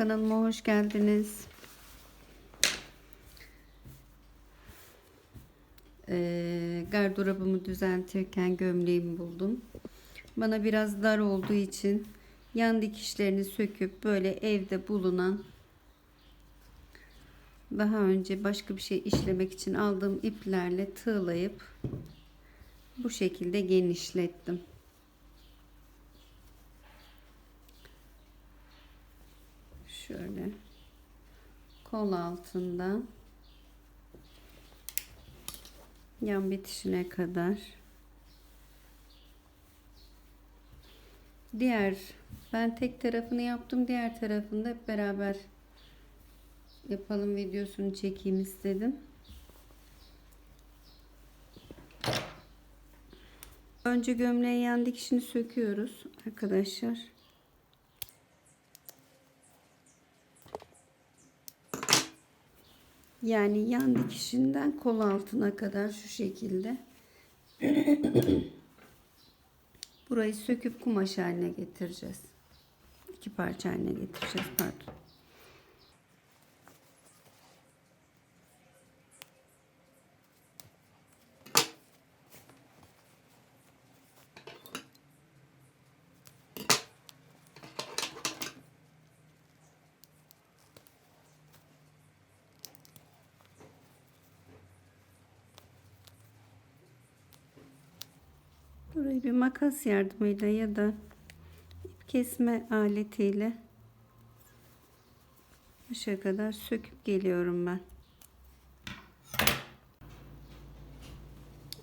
kanalıma hoş geldiniz. Ee, gardırobumu düzeltirken gömleğimi buldum. Bana biraz dar olduğu için yan dikişlerini söküp böyle evde bulunan daha önce başka bir şey işlemek için aldığım iplerle tığlayıp bu şekilde genişlettim. Şöyle kol altından yan bitişine kadar diğer ben tek tarafını yaptım diğer tarafını da hep beraber yapalım videosunu çekeyim istedim. Önce gömleğin yan dikişini söküyoruz arkadaşlar. Yani yan dikişinden kol altına kadar şu şekilde. Burayı söküp kumaş haline getireceğiz. İki parça haline getireceğiz pardon. Burayı bir makas yardımıyla ya da ip kesme aletiyle aşağı kadar söküp geliyorum ben.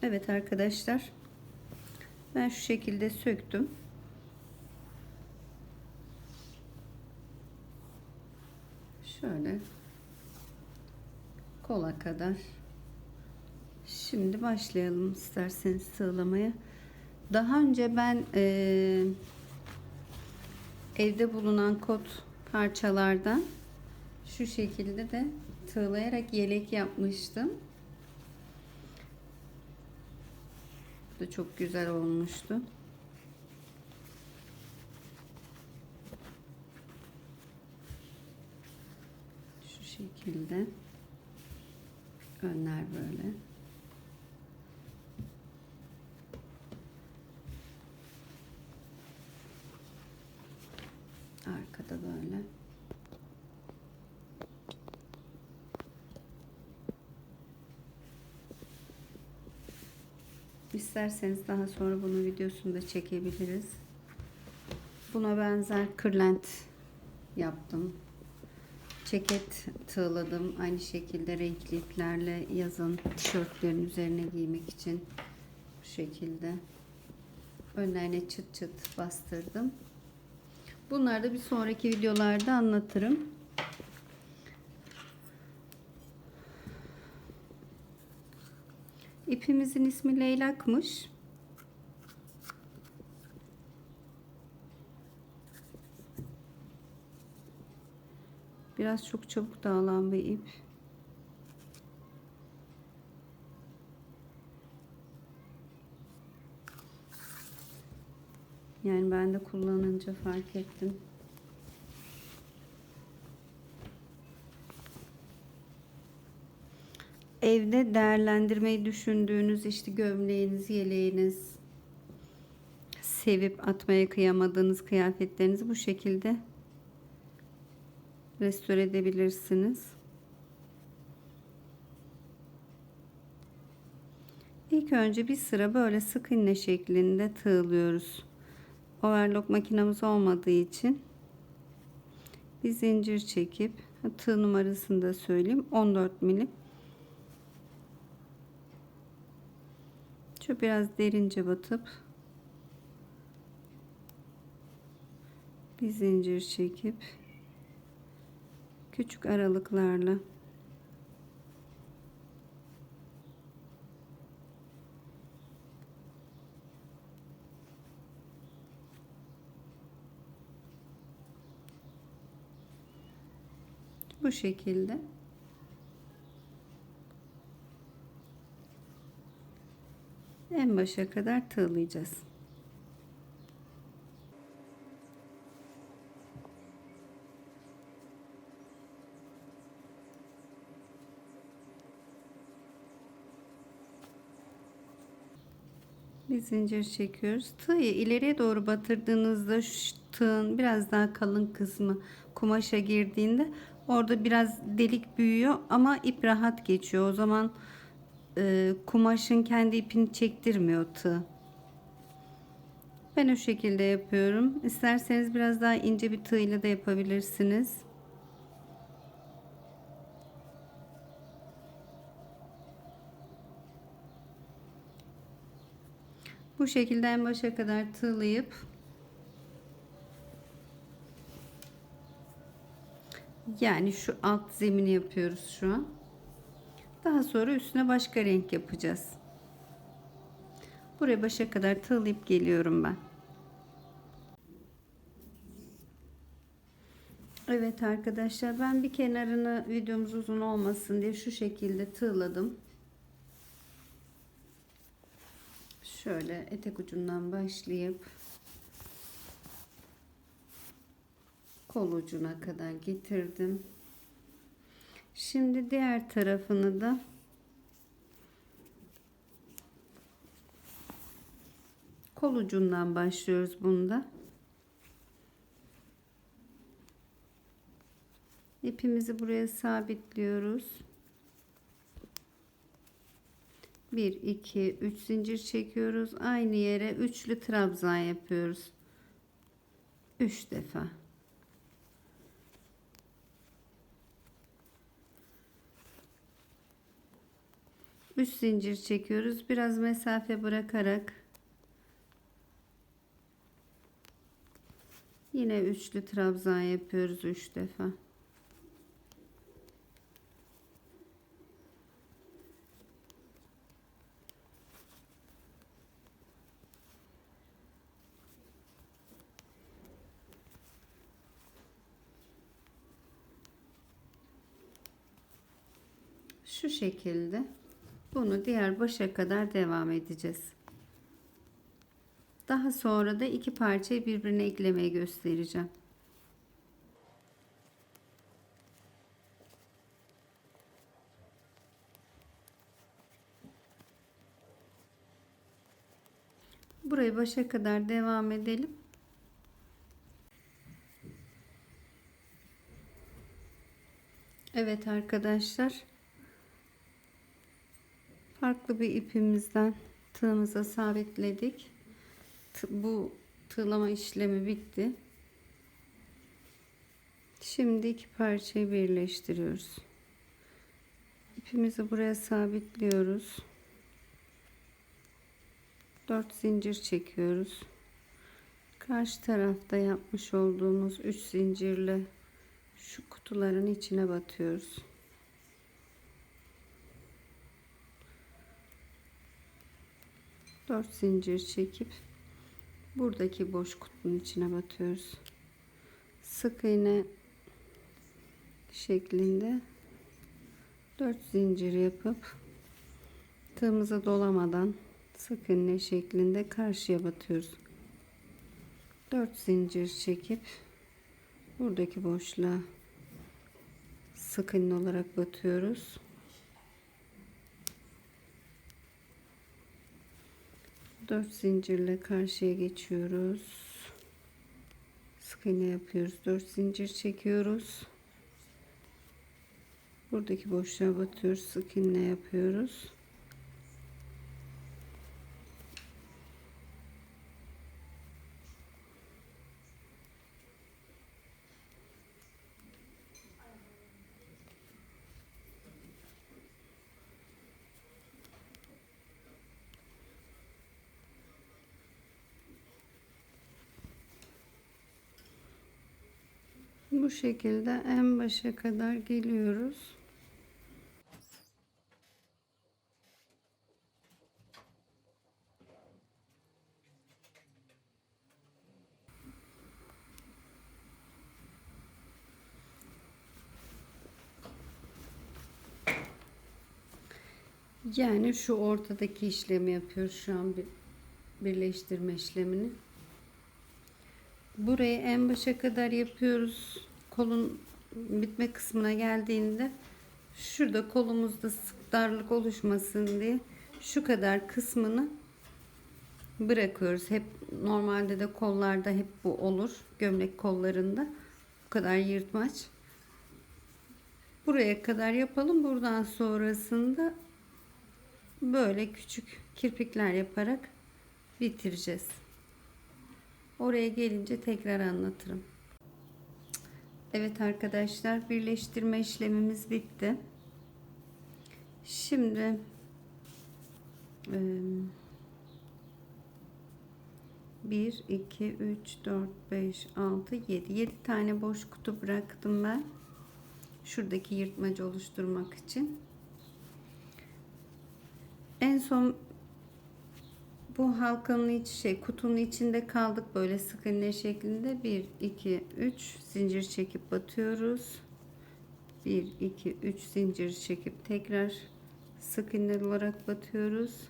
Evet arkadaşlar. Ben şu şekilde söktüm. Şöyle kola kadar. Şimdi başlayalım isterseniz sığlamaya. Daha önce ben e, evde bulunan kot parçalardan şu şekilde de tığlayarak yelek yapmıştım. Bu da çok güzel olmuştu. Şu şekilde önler böyle. Arkada böyle. İsterseniz daha sonra bunun videosunu da çekebiliriz. Buna benzer kırlent yaptım. Ceket tığladım. Aynı şekilde renkli iplerle yazın tişörtlerin üzerine giymek için bu şekilde. Önlerine çıt çıt bastırdım. Bunları da bir sonraki videolarda anlatırım. İpimizin ismi leylakmış. Biraz çok çabuk dağılan bir ip. Yani ben de kullanınca fark ettim. Evde değerlendirmeyi düşündüğünüz işte gömleğiniz, yeleğiniz, sevip atmaya kıyamadığınız kıyafetlerinizi bu şekilde restore edebilirsiniz. İlk önce bir sıra böyle sık iğne şeklinde tığlıyoruz overlock makinamız olmadığı için bir zincir çekip tığ numarasını da söyleyeyim 14 milim. Şu biraz derince batıp bir zincir çekip küçük aralıklarla bu şekilde. En başa kadar tığlayacağız. bir zincir çekiyoruz. Tığı ileriye doğru batırdığınızda şu tığın biraz daha kalın kısmı kumaşa girdiğinde orada biraz delik büyüyor ama ip rahat geçiyor. O zaman e, kumaşın kendi ipini çektirmiyor tığ. Ben o şekilde yapıyorum. İsterseniz biraz daha ince bir tığ ile de yapabilirsiniz. Bu şekilde en başa kadar tığlayıp yani şu alt zemini yapıyoruz şu an. Daha sonra üstüne başka renk yapacağız. Buraya başa kadar tığlayıp geliyorum ben. Evet arkadaşlar ben bir kenarını videomuz uzun olmasın diye şu şekilde tığladım. Şöyle etek ucundan başlayıp kol ucuna kadar getirdim. Şimdi diğer tarafını da kol ucundan başlıyoruz bunda. İpimizi buraya sabitliyoruz. 1 2 3 zincir çekiyoruz. Aynı yere üçlü trabzan yapıyoruz. 3 defa. Üç zincir çekiyoruz. Biraz mesafe bırakarak yine üçlü trabzan yapıyoruz 3 defa. Şu şekilde bunu diğer başa kadar devam edeceğiz. Daha sonra da iki parçayı birbirine eklemeyi göstereceğim. Burayı başa kadar devam edelim. Evet arkadaşlar. Farklı bir ipimizden tığımıza sabitledik. Bu tığlama işlemi bitti. Şimdi iki parçayı birleştiriyoruz. İpimizi buraya sabitliyoruz. 4 zincir çekiyoruz. Karşı tarafta yapmış olduğumuz 3 zincirle şu kutuların içine batıyoruz. Dört zincir çekip buradaki boş kutunun içine batıyoruz. Sık iğne şeklinde 4 zincir yapıp tığımıza dolamadan sık iğne şeklinde karşıya batıyoruz. 4 zincir çekip buradaki boşluğa sık iğne olarak batıyoruz. 4 zincirle karşıya geçiyoruz. Sık iğne yapıyoruz. 4 zincir çekiyoruz. Buradaki boşluğa batıyoruz. Sık iğne yapıyoruz. Bu şekilde en başa kadar geliyoruz. Yani şu ortadaki işlemi yapıyoruz şu an bir birleştirme işlemini. Burayı en başa kadar yapıyoruz. Kolun bitme kısmına geldiğinde şurada kolumuzda sık darlık oluşmasın diye şu kadar kısmını bırakıyoruz. Hep normalde de kollarda hep bu olur. Gömlek kollarında. Bu kadar yırtmaç. Buraya kadar yapalım. Buradan sonrasında böyle küçük kirpikler yaparak bitireceğiz. Oraya gelince tekrar anlatırım. Evet arkadaşlar birleştirme işlemimiz bitti. Şimdi 1 2 3 4 5 6 7 7 tane boş kutu bıraktım ben. Şuradaki yırtmacı oluşturmak için. En son bu halkanın iç şey kutunun içinde kaldık böyle sık iğne şeklinde. 1 2 3 zincir çekip batıyoruz. 1 2 3 zincir çekip tekrar sık iğne olarak batıyoruz.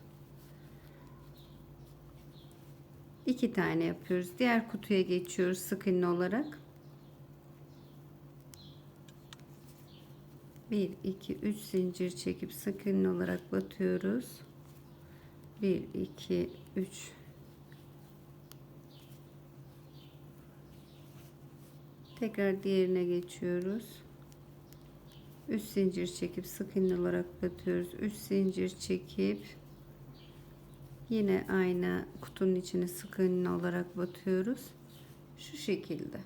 2 tane yapıyoruz. Diğer kutuya geçiyoruz sık iğne olarak. 1 2 3 zincir çekip sık iğne olarak batıyoruz 1 2 3 tekrar diğerine geçiyoruz. 3 zincir çekip sık iğne olarak batıyoruz. 3 zincir çekip yine aynı kutunun içine sık iğne olarak batıyoruz. Şu şekilde.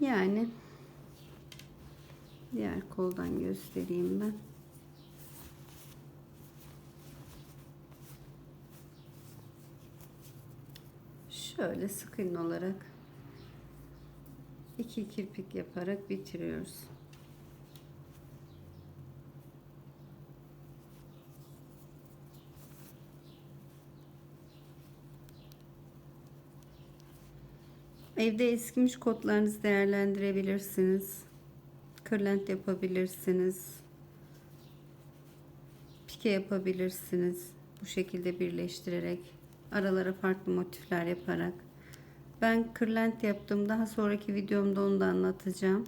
Yani Diğer koldan göstereyim ben. Şöyle sık iğne olarak iki kirpik yaparak bitiriyoruz. Evde eskimiş kotlarınızı değerlendirebilirsiniz kırlent yapabilirsiniz. Pike yapabilirsiniz. Bu şekilde birleştirerek aralara farklı motifler yaparak. Ben kırlent yaptım. Daha sonraki videomda onu da anlatacağım.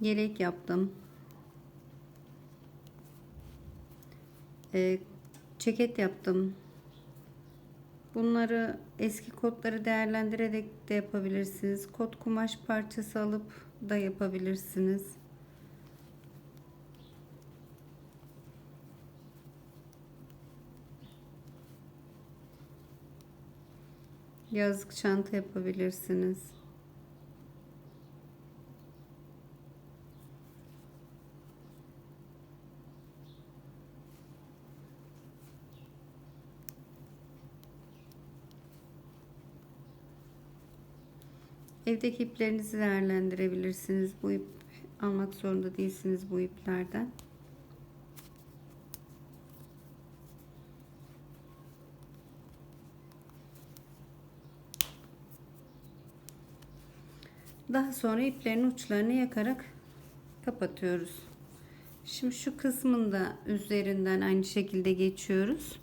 Yelek yaptım. Ee, ceket yaptım. Bunları eski kodları değerlendirerek de yapabilirsiniz. Kot kumaş parçası alıp da yapabilirsiniz. Yazlık çanta yapabilirsiniz. Evdeki iplerinizi değerlendirebilirsiniz. Bu ip almak zorunda değilsiniz bu iplerden. Daha sonra iplerin uçlarını yakarak kapatıyoruz. Şimdi şu kısmın da üzerinden aynı şekilde geçiyoruz.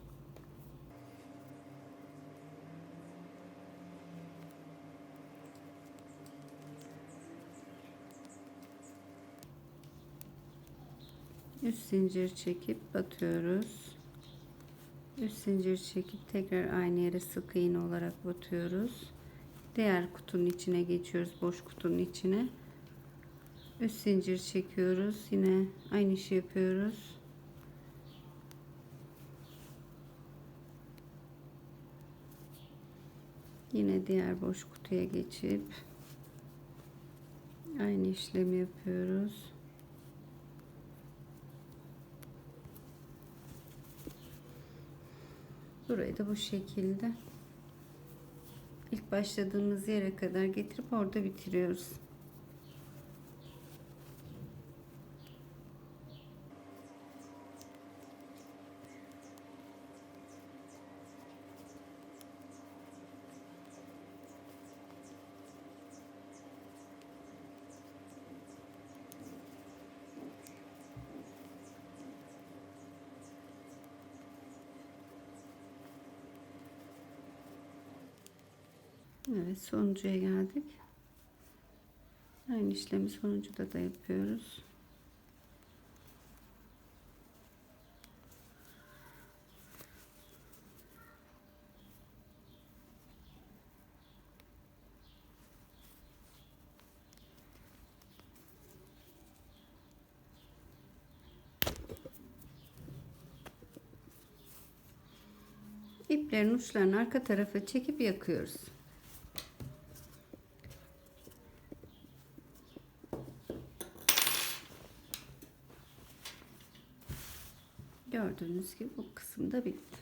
Zincir çekip batıyoruz. Üst zincir çekip tekrar aynı yere sık iğne olarak batıyoruz. Diğer kutunun içine geçiyoruz. Boş kutunun içine. Üst zincir çekiyoruz. Yine aynı işi yapıyoruz. Yine diğer boş kutuya geçip aynı işlemi yapıyoruz. Burayı da bu şekilde ilk başladığımız yere kadar getirip orada bitiriyoruz. Evet sonuncuya geldik. Aynı işlemi sonuncuda da yapıyoruz. İplerin uçlarını arka tarafa çekip yakıyoruz. Gördüğünüz gibi bu kısım da bitti.